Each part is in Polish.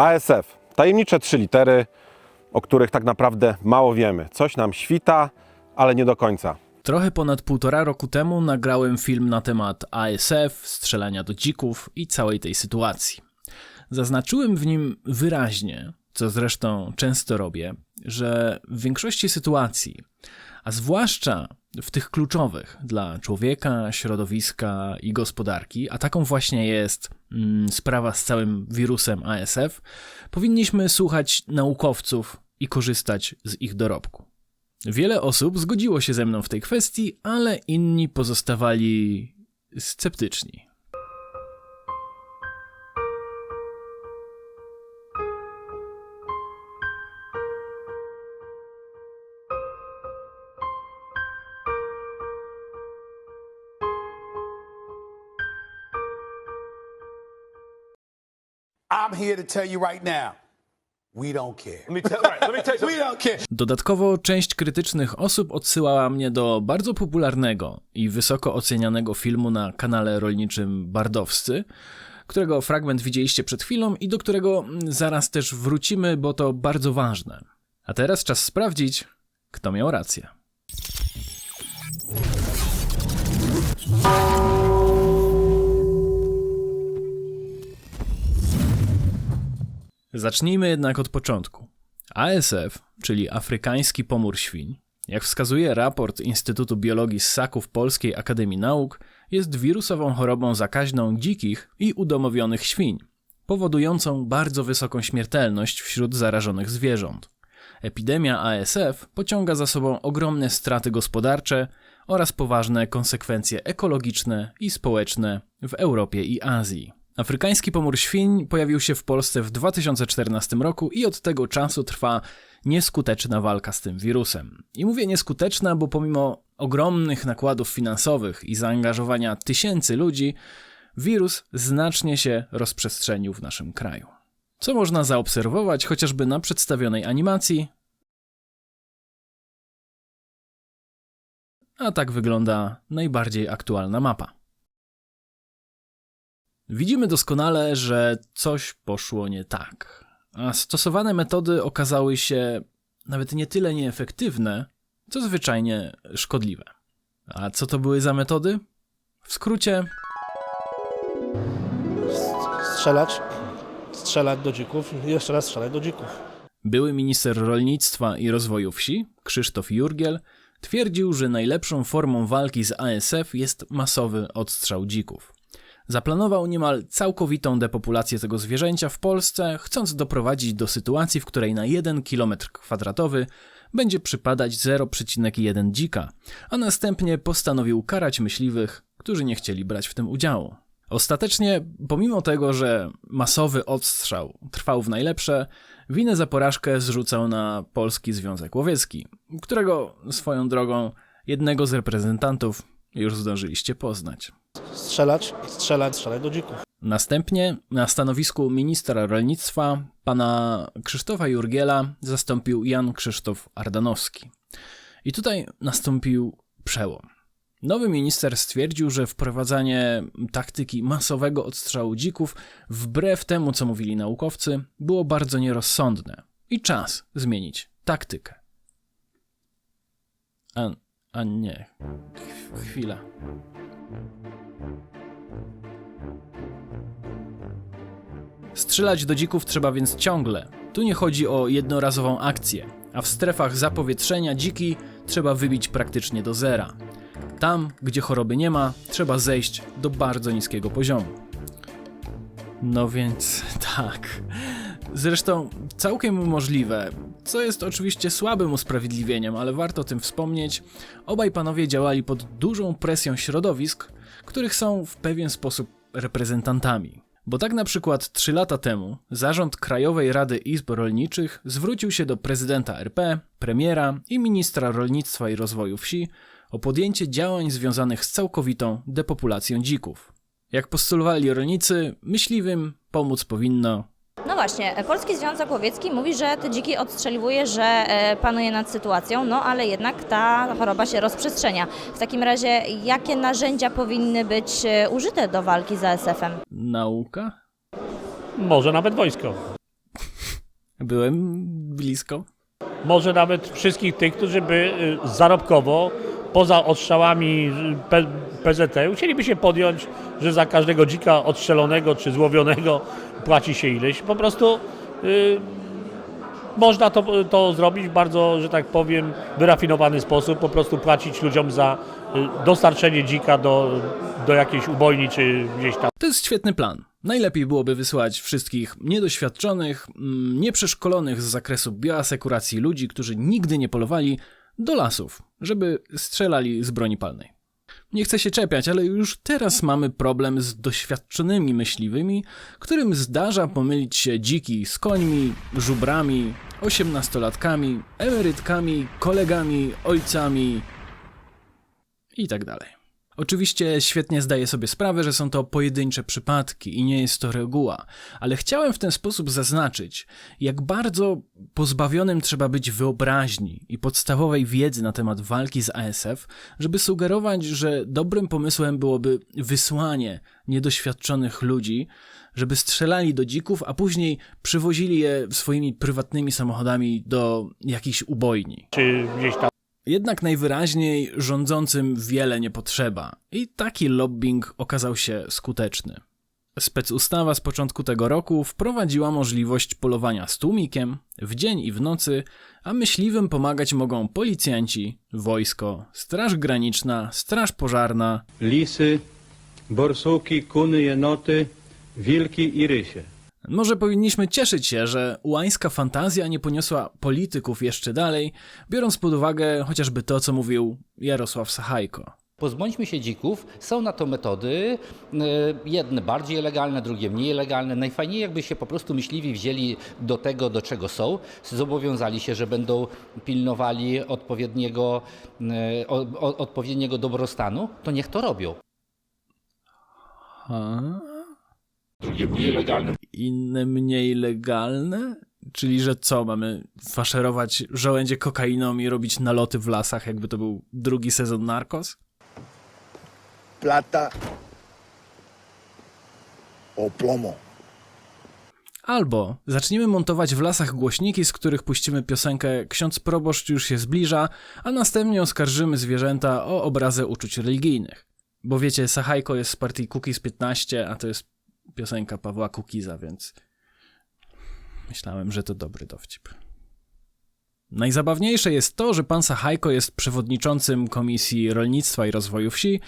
ASF. Tajemnicze trzy litery, o których tak naprawdę mało wiemy. Coś nam świta, ale nie do końca. Trochę ponad półtora roku temu nagrałem film na temat ASF, strzelania do dzików i całej tej sytuacji. Zaznaczyłem w nim wyraźnie, co zresztą często robię, że w większości sytuacji, a zwłaszcza w tych kluczowych dla człowieka, środowiska i gospodarki, a taką właśnie jest mm, sprawa z całym wirusem ASF, powinniśmy słuchać naukowców i korzystać z ich dorobku. Wiele osób zgodziło się ze mną w tej kwestii, ale inni pozostawali sceptyczni. I'm here to tell you right now, we don't care. Let me tell, right, let me tell you We something. don't care. Dodatkowo część krytycznych osób odsyłała mnie do bardzo popularnego i wysoko ocenianego filmu na kanale rolniczym Bardowscy, którego fragment widzieliście przed chwilą i do którego zaraz też wrócimy, bo to bardzo ważne. A teraz czas sprawdzić, kto miał rację. Zacznijmy jednak od początku. ASF, czyli Afrykański Pomór Świń, jak wskazuje raport Instytutu Biologii Ssaków Polskiej Akademii Nauk, jest wirusową chorobą zakaźną dzikich i udomowionych świń, powodującą bardzo wysoką śmiertelność wśród zarażonych zwierząt. Epidemia ASF pociąga za sobą ogromne straty gospodarcze oraz poważne konsekwencje ekologiczne i społeczne w Europie i Azji. Afrykański pomór świń pojawił się w Polsce w 2014 roku i od tego czasu trwa nieskuteczna walka z tym wirusem. I mówię nieskuteczna, bo pomimo ogromnych nakładów finansowych i zaangażowania tysięcy ludzi, wirus znacznie się rozprzestrzenił w naszym kraju. Co można zaobserwować chociażby na przedstawionej animacji? A tak wygląda najbardziej aktualna mapa. Widzimy doskonale, że coś poszło nie tak, a stosowane metody okazały się nawet nie tyle nieefektywne, co zwyczajnie szkodliwe. A co to były za metody? W skrócie, strzelać, strzelać do dzików i jeszcze raz strzelać do dzików. były minister rolnictwa i rozwoju wsi, Krzysztof Jurgiel, twierdził, że najlepszą formą walki z ASF jest masowy odstrzał dzików. Zaplanował niemal całkowitą depopulację tego zwierzęcia w Polsce, chcąc doprowadzić do sytuacji, w której na 1 km2 będzie przypadać 0,1 dzika, a następnie postanowił karać myśliwych, którzy nie chcieli brać w tym udziału. Ostatecznie, pomimo tego, że masowy odstrzał trwał w najlepsze, winę za porażkę zrzucał na Polski Związek Łowiecki, którego swoją drogą jednego z reprezentantów już zdążyliście poznać. Strzelać, strzelać, strzelać do dzików. Następnie na stanowisku ministra rolnictwa pana Krzysztofa Jurgiela zastąpił Jan Krzysztof Ardanowski. I tutaj nastąpił przełom. Nowy minister stwierdził, że wprowadzanie taktyki masowego odstrzału dzików, wbrew temu co mówili naukowcy, było bardzo nierozsądne i czas zmienić taktykę. A nie. Ch- Chwila. Strzelać do dzików trzeba więc ciągle. Tu nie chodzi o jednorazową akcję, a w strefach zapowietrzenia dziki trzeba wybić praktycznie do zera. Tam, gdzie choroby nie ma, trzeba zejść do bardzo niskiego poziomu. No więc tak. Zresztą całkiem możliwe, co jest oczywiście słabym usprawiedliwieniem, ale warto o tym wspomnieć, obaj panowie działali pod dużą presją środowisk, których są w pewien sposób reprezentantami. Bo tak na przykład 3 lata temu zarząd Krajowej Rady Izb Rolniczych zwrócił się do prezydenta RP, premiera i ministra rolnictwa i rozwoju wsi o podjęcie działań związanych z całkowitą depopulacją dzików. Jak postulowali rolnicy, myśliwym pomóc powinno No właśnie, Polski Związek Łowiecki mówi, że te dziki odstrzeliwuje, że e, panuje nad sytuacją, no ale jednak ta choroba się rozprzestrzenia. W takim razie jakie narzędzia powinny być e, użyte do walki z ASF-em? nauka. Może nawet wojsko. Byłem blisko. może nawet wszystkich tych, którzy by y, zarobkowo, poza odstrzałami PZT, chcieliby się podjąć, że za każdego dzika odstrzelonego czy złowionego płaci się ileś. Po prostu y, można to, to zrobić w bardzo, że tak powiem, wyrafinowany sposób, po prostu płacić ludziom za y, dostarczenie dzika do, do jakiejś ubojni czy gdzieś tam. To jest świetny plan. Najlepiej byłoby wysłać wszystkich niedoświadczonych, mm, nieprzeszkolonych z zakresu bioasekuracji ludzi, którzy nigdy nie polowali, do lasów, żeby strzelali z broni palnej. Nie chcę się czepiać, ale już teraz mamy problem z doświadczonymi myśliwymi, którym zdarza pomylić się dziki z końmi, żubrami, osiemnastolatkami, emerytkami, kolegami, ojcami i tak. Oczywiście świetnie zdaję sobie sprawę, że są to pojedyncze przypadki i nie jest to reguła, ale chciałem w ten sposób zaznaczyć, jak bardzo pozbawionym trzeba być wyobraźni i podstawowej wiedzy na temat walki z ASF, żeby sugerować, że dobrym pomysłem byłoby wysłanie niedoświadczonych ludzi, żeby strzelali do dzików, a później przywozili je swoimi prywatnymi samochodami do jakichś ubojni. Czy gdzieś tam. Jednak najwyraźniej rządzącym wiele nie potrzeba i taki lobbying okazał się skuteczny. Specustawa z początku tego roku wprowadziła możliwość polowania z tłumikiem w dzień i w nocy, a myśliwym pomagać mogą policjanci, wojsko, straż graniczna, straż pożarna, lisy, borsuki, kuny, jenoty, wilki i rysie. Może powinniśmy cieszyć się, że ułańska fantazja nie poniosła polityków jeszcze dalej, biorąc pod uwagę chociażby to, co mówił Jarosław Sachajko. Pozbądźmy się dzików. Są na to metody, e, jedne bardziej legalne, drugie mniej legalne. Najfajniej jakby się po prostu myśliwi wzięli do tego, do czego są, zobowiązali się, że będą pilnowali odpowiedniego, e, odpowiedniego dobrostanu, to niech to robią. A? Inne mniej legalne? Czyli, że co, mamy faszerować żołędzie kokainą i robić naloty w lasach, jakby to był drugi sezon Narcos? plata o plomo. Albo zaczniemy montować w lasach głośniki, z których puścimy piosenkę Ksiądz proboszcz już się zbliża, a następnie oskarżymy zwierzęta o obrazę uczuć religijnych. Bo wiecie, Sachajko jest z partii Cookies 15, a to jest piosenka Pawła Kukiza, więc myślałem, że to dobry dowcip. Najzabawniejsze jest to, że pan Sachajko jest przewodniczącym Komisji Rolnictwa i Rozwoju Wsi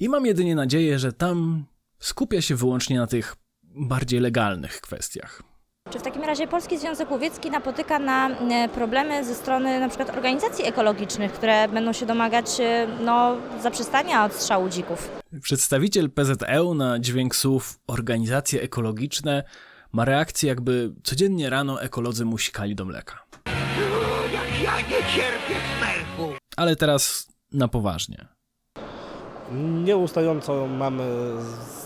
i mam jedynie nadzieję, że tam skupia się wyłącznie na tych bardziej legalnych kwestiach. Czy w takim razie Polski Związek Łowiecki napotyka na e, problemy ze strony na przykład organizacji ekologicznych, które będą się domagać e, no, zaprzestania odstrzału dzików? Przedstawiciel PZE na dźwięk słów organizacje ekologiczne ma reakcję, jakby codziennie rano ekolodzy musikali do mleka. Ale teraz na poważnie. Nieustająco mamy z-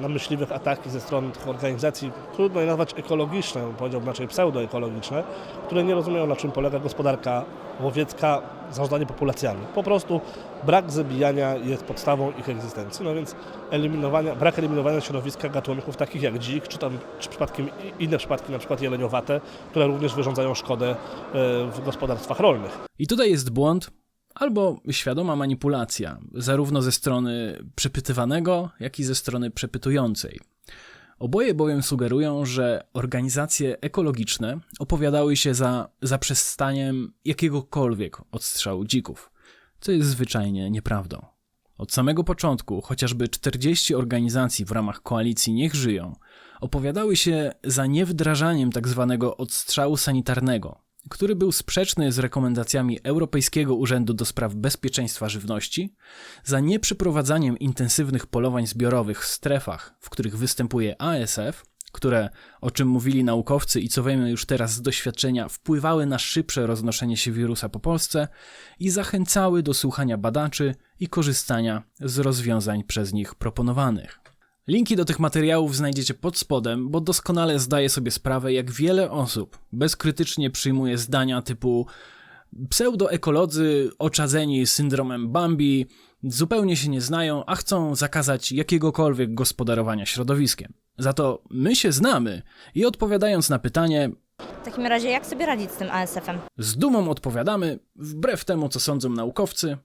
na myśliwych ataki ze strony tych organizacji, trudno je nazwać ekologiczne, powiedziałbym raczej pseudoekologiczne, które nie rozumieją na czym polega gospodarka łowiecka, zarządzanie populacjami. Po prostu brak zabijania jest podstawą ich egzystencji, no więc eliminowania, brak eliminowania środowiska gatunków takich jak dzik, czy tam czy przypadkiem inne przypadki, na przykład jeleniowate, które również wyrządzają szkodę e, w gospodarstwach rolnych. I tutaj jest błąd albo świadoma manipulacja, zarówno ze strony przepytywanego, jak i ze strony przepytującej. Oboje bowiem sugerują, że organizacje ekologiczne opowiadały się za zaprzestaniem jakiegokolwiek odstrzału dzików, co jest zwyczajnie nieprawdą. Od samego początku chociażby 40 organizacji w ramach koalicji Niech Żyją opowiadały się za niewdrażaniem tzw. odstrzału sanitarnego, który był sprzeczny z rekomendacjami Europejskiego Urzędu do Spraw Bezpieczeństwa Żywności, za nieprzeprowadzaniem intensywnych polowań zbiorowych w strefach, w których występuje ASF, które, o czym mówili naukowcy i co wiemy już teraz z doświadczenia, wpływały na szybsze roznoszenie się wirusa po Polsce i zachęcały do słuchania badaczy i korzystania z rozwiązań przez nich proponowanych. Linki do tych materiałów znajdziecie pod spodem, bo doskonale zdaję sobie sprawę, jak wiele osób bezkrytycznie przyjmuje zdania typu pseudoekolodzy oczadzeni syndromem Bambi zupełnie się nie znają, a chcą zakazać jakiegokolwiek gospodarowania środowiskiem. Za to my się znamy i odpowiadając na pytanie, W takim razie jak sobie radzić z tym ASF-em? Z dumą odpowiadamy, wbrew temu, co sądzą naukowcy.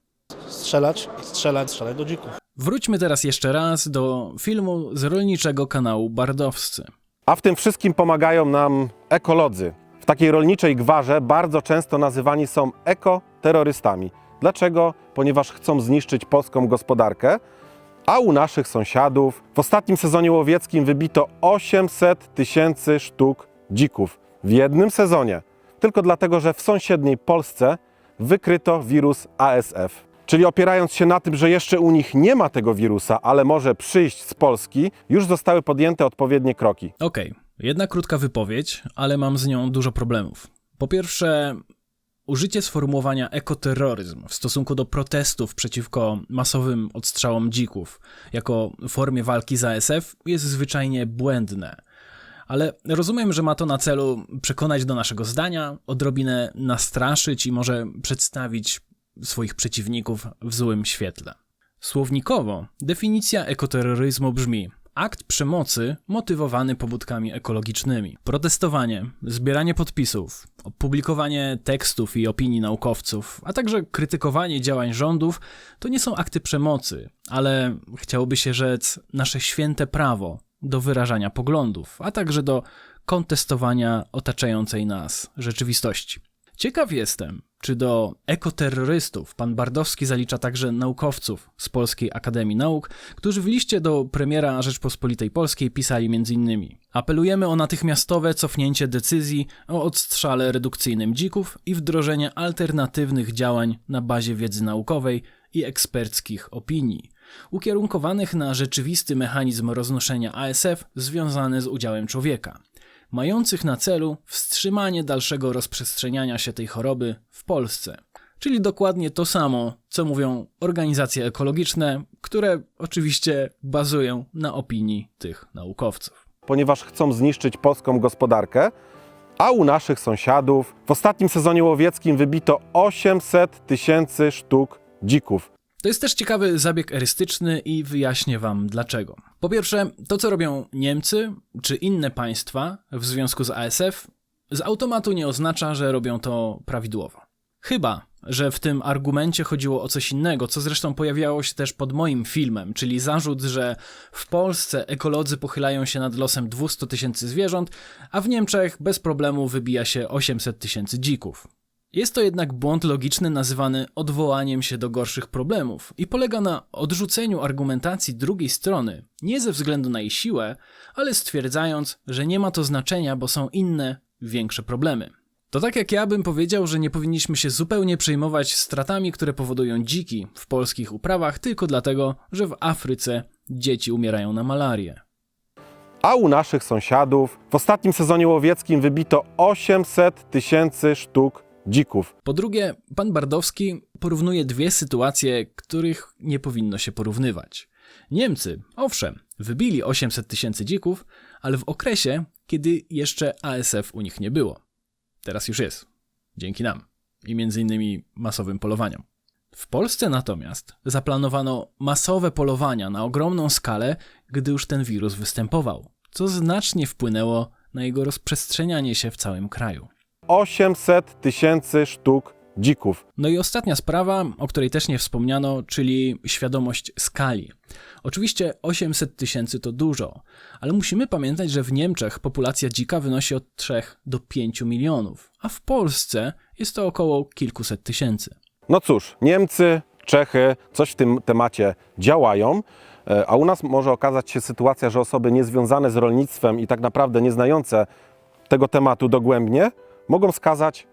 Strzelać, strzelać, strzelać do dzików. Wróćmy teraz jeszcze raz do filmu z rolniczego kanału Bardowscy. A w tym wszystkim pomagają nam ekolodzy. W takiej rolniczej gwarze bardzo często nazywani są ekoterrorystami. Dlaczego? Ponieważ chcą zniszczyć polską gospodarkę, a u naszych sąsiadów w ostatnim sezonie łowieckim wybito 800 tysięcy sztuk dzików w jednym sezonie. Tylko dlatego, że w sąsiedniej Polsce wykryto wirus ASF. Czyli opierając się na tym, że jeszcze u nich nie ma tego wirusa, ale może przyjść z Polski, już zostały podjęte odpowiednie kroki. Okej, jedna krótka wypowiedź, ale mam z nią dużo problemów. Po pierwsze, użycie sformułowania ekoterroryzm w stosunku do protestów przeciwko masowym odstrzałom dzików jako formie walki z ASF jest zwyczajnie błędne. Ale rozumiem, że ma to na celu przekonać do naszego zdania, odrobinę nastraszyć i może przedstawić swoich przeciwników w złym świetle. Słownikowo definicja ekoterroryzmu brzmi akt przemocy motywowany pobudkami ekologicznymi. Protestowanie, zbieranie podpisów, publikowanie tekstów i opinii naukowców, a także krytykowanie działań rządów to nie są akty przemocy, ale chciałoby się rzec nasze święte prawo do wyrażania poglądów, a także do kontestowania otaczającej nas rzeczywistości. Ciekaw jestem, czy do ekoterrorystów pan Bardowski zalicza także naukowców z Polskiej Akademii Nauk, którzy w liście do premiera Rzeczpospolitej Polskiej pisali m.in. Apelujemy o natychmiastowe cofnięcie decyzji o odstrzale redukcyjnym dzików i wdrożenie alternatywnych działań na bazie wiedzy naukowej i eksperckich opinii, ukierunkowanych na rzeczywisty mechanizm roznoszenia ASF związany z udziałem człowieka mających na celu wstrzymanie dalszego rozprzestrzeniania się tej choroby w Polsce. Czyli dokładnie to samo, co mówią organizacje ekologiczne, które oczywiście bazują na opinii tych naukowców. ponieważ chcą zniszczyć polską gospodarkę, a u naszych sąsiadów w ostatnim sezonie łowieckim wybito 800 tysięcy sztuk dzików. To jest też ciekawy zabieg erystyczny i wyjaśnię Wam dlaczego. Po pierwsze, to co robią Niemcy czy inne państwa w związku z ASF z automatu nie oznacza, że robią to prawidłowo. Chyba, że w tym argumencie chodziło o coś innego, co zresztą pojawiało się też pod moim filmem, czyli zarzut, że w Polsce ekolodzy pochylają się nad losem 200 tysięcy zwierząt, a w Niemczech bez problemu wybija się 800 tysięcy dzików. Jest to jednak błąd logiczny nazywany odwołaniem się do gorszych problemów i polega na odrzuceniu argumentacji drugiej strony, nie ze względu na jej siłę, ale stwierdzając, że nie ma to znaczenia, bo są inne, większe problemy. To tak jak ja bym powiedział, że nie powinniśmy się zupełnie przejmować stratami, które powodują dziki w polskich uprawach, tylko dlatego, że w Afryce dzieci umierają na malarię. A u naszych sąsiadów w ostatnim sezonie łowieckim wybito 800 tysięcy sztuk dzików. Po drugie, pan Bardowski porównuje dwie sytuacje, których nie powinno się porównywać. Niemcy, owszem, wybili 800 tysięcy dzików, ale w okresie, kiedy jeszcze ASF u nich nie było. Teraz już jest. Dzięki nam. I między innymi masowym polowaniom. W Polsce natomiast zaplanowano masowe polowania na ogromną skalę, gdy już ten wirus występował, co znacznie wpłynęło na jego rozprzestrzenianie się w całym kraju. 800 tysięcy sztuk dzików. No i ostatnia sprawa, o której też nie wspomniano, czyli świadomość skali. Oczywiście 800 tysięcy to dużo, ale musimy pamiętać, że w Niemczech populacja dzika wynosi od 3 do 5 milionów, a w Polsce jest to około kilkuset tysięcy. No cóż, Niemcy, Czechy coś w tym temacie działają, e, a u nas może okazać się sytuacja, że osoby niezwiązane z rolnictwem i tak naprawdę nie znające tego tematu dogłębnie mogą skazać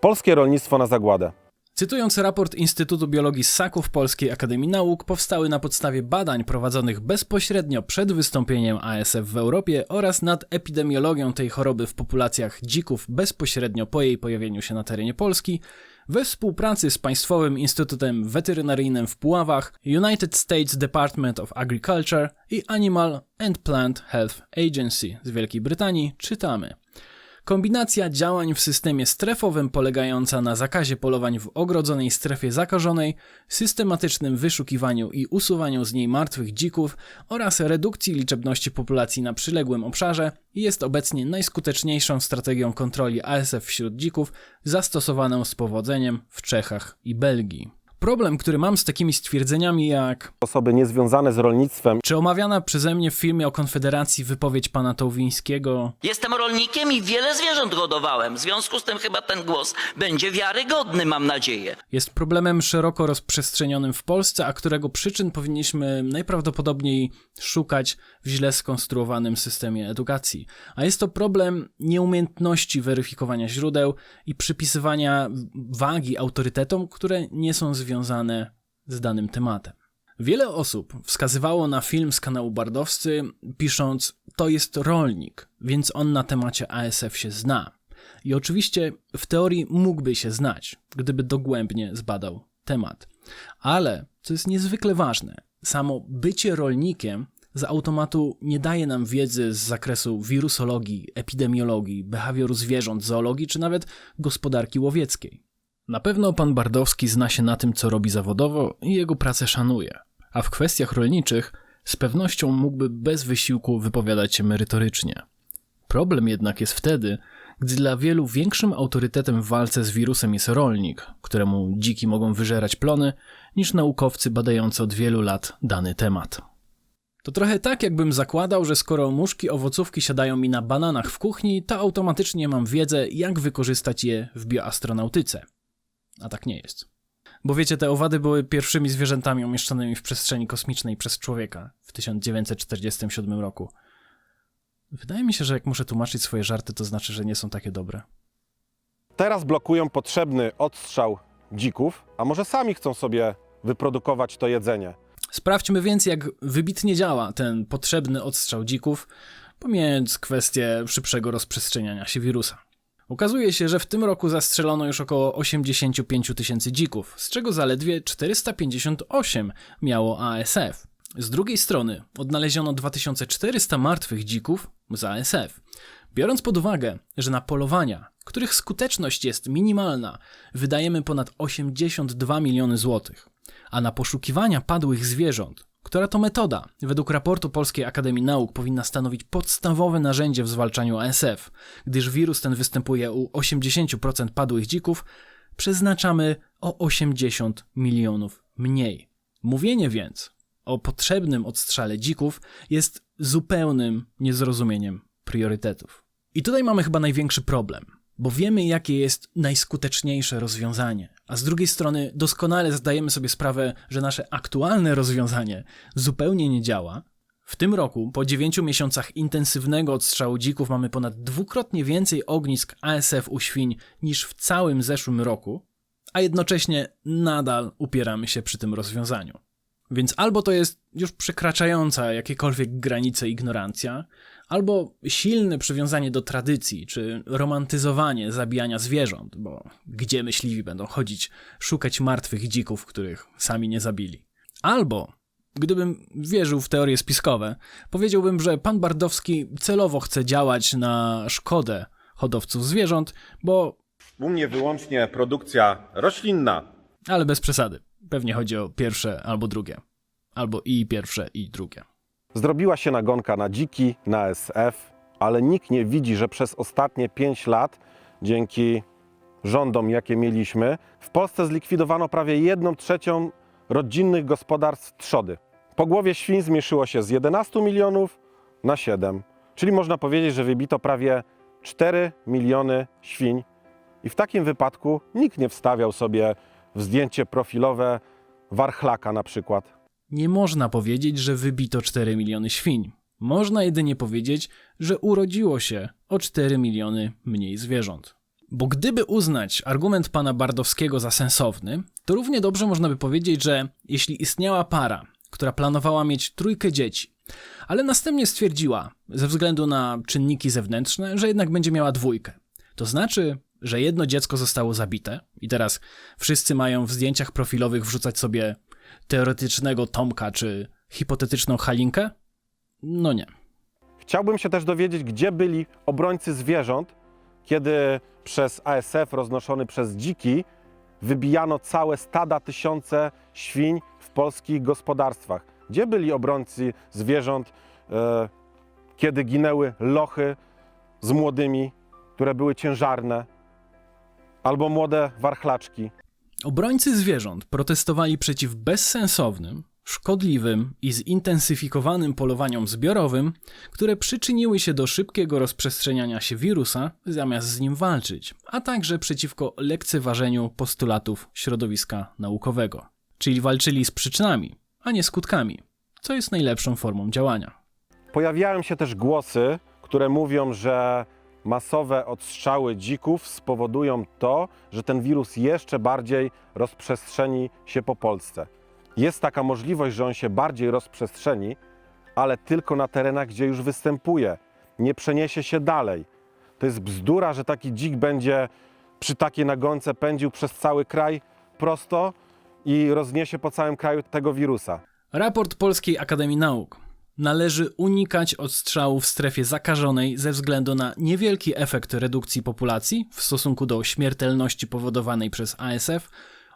polskie rolnictwo na zagładę. Cytując raport Instytutu Biologii Ssaków Polskiej Akademii Nauk, powstały na podstawie badań prowadzonych bezpośrednio przed wystąpieniem ASF w Europie oraz nad epidemiologią tej choroby w populacjach dzików bezpośrednio po jej pojawieniu się na terenie Polski, we współpracy z Państwowym Instytutem Weterynaryjnym w Puławach, United States Department of Agriculture i Animal and Plant Health Agency z Wielkiej Brytanii czytamy. Kombinacja działań w systemie strefowym polegająca na zakazie polowań w ogrodzonej strefie zakażonej, systematycznym wyszukiwaniu i usuwaniu z niej martwych dzików oraz redukcji liczebności populacji na przyległym obszarze jest obecnie najskuteczniejszą strategią kontroli ASF wśród dzików zastosowaną z powodzeniem w Czechach i Belgii. Problem, który mam z takimi stwierdzeniami jak Osoby niezwiązane z rolnictwem czy omawiana przeze mnie w filmie o Konfederacji wypowiedź pana Tołwińskiego, Jestem rolnikiem i wiele zwierząt hodowałem. W związku z tym chyba ten głos będzie wiarygodny, mam nadzieję. jest problemem szeroko rozprzestrzenionym w Polsce, a którego przyczyn powinniśmy najprawdopodobniej szukać w źle skonstruowanym systemie edukacji. A jest to problem nieumiejętności weryfikowania źródeł i przypisywania wagi autorytetom, które nie są związane z danym tematem. Wiele osób wskazywało na film z kanału Bardowscy, pisząc: To jest rolnik, więc on na temacie ASF się zna. I oczywiście w teorii mógłby się znać, gdyby dogłębnie zbadał temat. Ale, co jest niezwykle ważne, samo bycie rolnikiem z automatu nie daje nam wiedzy z zakresu wirusologii, epidemiologii, behawioru zwierząt, zoologii czy nawet gospodarki łowieckiej. Na pewno pan Bardowski zna się na tym, co robi zawodowo i jego pracę szanuje, a w kwestiach rolniczych z pewnością mógłby bez wysiłku wypowiadać się merytorycznie. Problem jednak jest wtedy, gdy dla wielu większym autorytetem w walce z wirusem jest rolnik, któremu dziki mogą wyżerać plony, niż naukowcy badający od wielu lat dany temat. To trochę tak, jakbym zakładał, że skoro muszki owocówki siadają mi na bananach w kuchni, to automatycznie mam wiedzę, jak wykorzystać je w bioastronautyce. A tak nie jest. Bo wiecie, te owady były pierwszymi zwierzętami umieszczonymi w przestrzeni kosmicznej przez człowieka w 1947 roku. Wydaje mi się, że jak muszę tłumaczyć swoje żarty, to znaczy, że nie są takie dobre. teraz blokują potrzebny odstrzał dzików, a może sami chcą sobie wyprodukować to jedzenie. Sprawdźmy więc, jak wybitnie działa ten potrzebny odstrzał dzików, pomijając kwestię szybszego rozprzestrzeniania się wirusa. Okazuje się, że w tym roku zastrzelono już około 85 tysięcy dzików, z czego zaledwie 458 miało ASF. Z drugiej strony odnaleziono 2400 martwych dzików z ASF. Biorąc pod uwagę, że na polowania, których skuteczność jest minimalna, wydajemy ponad 82 miliony złotych, a na poszukiwania padłych zwierząt, która to metoda, według raportu Polskiej Akademii Nauk, powinna stanowić podstawowe narzędzie w zwalczaniu ASF, gdyż wirus ten występuje u 80% padłych dzików, przeznaczamy o 80 milionów mniej. Mówienie więc o potrzebnym odstrzale dzików jest zupełnym niezrozumieniem priorytetów. I tutaj mamy chyba największy problem, bo wiemy, jakie jest najskuteczniejsze rozwiązanie, a z drugiej strony doskonale zdajemy sobie sprawę, że nasze aktualne rozwiązanie zupełnie nie działa. W tym roku, po 9 miesiącach intensywnego odstrzału dzików, mamy ponad dwukrotnie więcej ognisk ASF u świń niż w całym zeszłym roku, a jednocześnie nadal upieramy się przy tym rozwiązaniu. Więc albo to jest już przekraczająca jakiekolwiek granice ignorancja, albo silne przywiązanie do tradycji, czy romantyzowanie zabijania zwierząt, bo gdzie myśliwi będą chodzić, szukać martwych dzików, których sami nie zabili. Albo, gdybym wierzył w teorie spiskowe, powiedziałbym, że pan Bardowski celowo chce działać na szkodę hodowców zwierząt, bo U mnie wyłącznie produkcja roślinna. ale bez przesady. Pewnie chodzi o pierwsze albo drugie. Albo i pierwsze, i drugie. Zrobiła się nagonka na dziki, na SF, ale nikt nie widzi, że przez ostatnie 5 lat, dzięki rządom, jakie mieliśmy, w Polsce zlikwidowano prawie 1 trzecią rodzinnych gospodarstw trzody. Po głowie świń zmniejszyło się z 11 milionów na 7, czyli można powiedzieć, że wybito prawie 4 miliony świń. I w takim wypadku nikt nie wstawiał sobie w zdjęcie profilowe warchlaka na przykład. Nie można powiedzieć, że wybito 4 miliony świń. Można jedynie powiedzieć, że urodziło się o 4 miliony mniej zwierząt. Bo gdyby uznać argument pana Bardowskiego za sensowny, to równie dobrze można by powiedzieć, że jeśli istniała para, która planowała mieć trójkę dzieci, ale następnie stwierdziła, ze względu na czynniki zewnętrzne, że jednak będzie miała dwójkę, to znaczy, że jedno dziecko zostało zabite i teraz wszyscy mają w zdjęciach profilowych wrzucać sobie teoretycznego Tomka czy hipotetyczną Halinkę? No nie. Chciałbym się też dowiedzieć, gdzie byli obrońcy zwierząt, kiedy przez ASF roznoszony przez dziki wybijano całe stada, tysiące świń w polskich gospodarstwach. Gdzie byli obrońcy zwierząt, e, kiedy ginęły lochy z młodymi, które były ciężarne, albo młode warchlaczki? Obrońcy zwierząt protestowali przeciw bezsensownym, szkodliwym i zintensyfikowanym polowaniom zbiorowym, które przyczyniły się do szybkiego rozprzestrzeniania się wirusa zamiast z nim walczyć, a także przeciwko lekceważeniu postulatów środowiska naukowego. Czyli walczyli z przyczynami, a nie skutkami, co jest najlepszą formą działania. Pojawiają się też głosy, które mówią, że masowe odstrzały dzików spowodują to, że ten wirus jeszcze bardziej rozprzestrzeni się po Polsce. Jest taka możliwość, że on się bardziej rozprzestrzeni, ale tylko na terenach, gdzie już występuje. Nie przeniesie się dalej. To jest bzdura, że taki dzik będzie przy takiej nagonce pędził przez cały kraj prosto i rozniesie po całym kraju tego wirusa. Raport Polskiej Akademii Nauk. Należy unikać odstrzału w strefie zakażonej ze względu na niewielki efekt redukcji populacji w stosunku do śmiertelności powodowanej przez ASF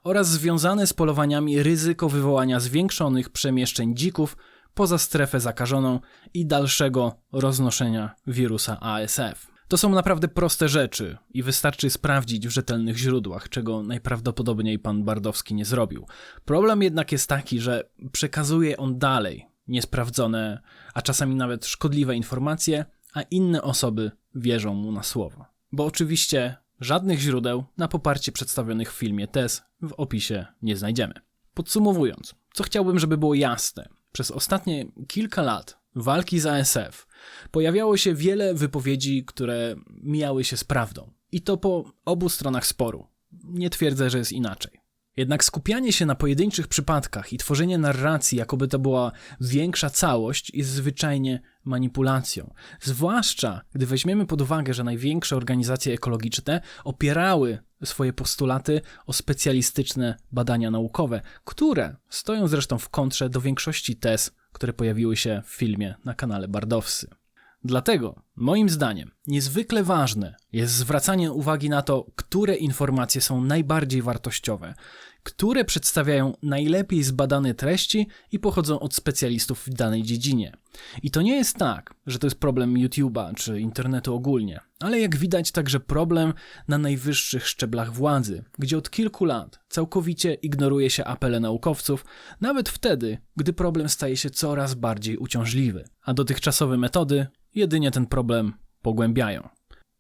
oraz związane z polowaniami ryzyko wywołania zwiększonych przemieszczeń dzików poza strefę zakażoną i dalszego roznoszenia wirusa ASF. To są naprawdę proste rzeczy i wystarczy sprawdzić w rzetelnych źródłach, czego najprawdopodobniej pan Bardowski nie zrobił. Problem jednak jest taki, że przekazuje on dalej niesprawdzone, a czasami nawet szkodliwe informacje, a inne osoby wierzą mu na słowo. Bo oczywiście żadnych źródeł na poparcie przedstawionych w filmie tez w opisie nie znajdziemy. Podsumowując, co chciałbym, żeby było jasne, przez ostatnie kilka lat walki z ASF pojawiało się wiele wypowiedzi, które mijały się z prawdą. I to po obu stronach sporu. Nie twierdzę, że jest inaczej. Jednak skupianie się na pojedynczych przypadkach i tworzenie narracji, jakoby to była większa całość, jest zwyczajnie manipulacją. Zwłaszcza gdy weźmiemy pod uwagę, że największe organizacje ekologiczne opierały swoje postulaty o specjalistyczne badania naukowe, które stoją zresztą w kontrze do większości tez, które pojawiły się w filmie na kanale Bardowscy. Dlatego, moim zdaniem, niezwykle ważne jest zwracanie uwagi na to, które informacje są najbardziej wartościowe, które przedstawiają najlepiej zbadane treści i pochodzą od specjalistów w danej dziedzinie. I to nie jest tak, że to jest problem YouTube'a czy internetu ogólnie, ale jak widać także problem na najwyższych szczeblach władzy, gdzie od kilku lat całkowicie ignoruje się apele naukowców, nawet wtedy, gdy problem staje się coraz bardziej uciążliwy, a dotychczasowe metody jedynie ten problem pogłębiają.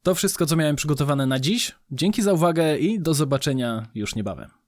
To wszystko, co miałem przygotowane na dziś. Dzięki za uwagę i do zobaczenia już niebawem.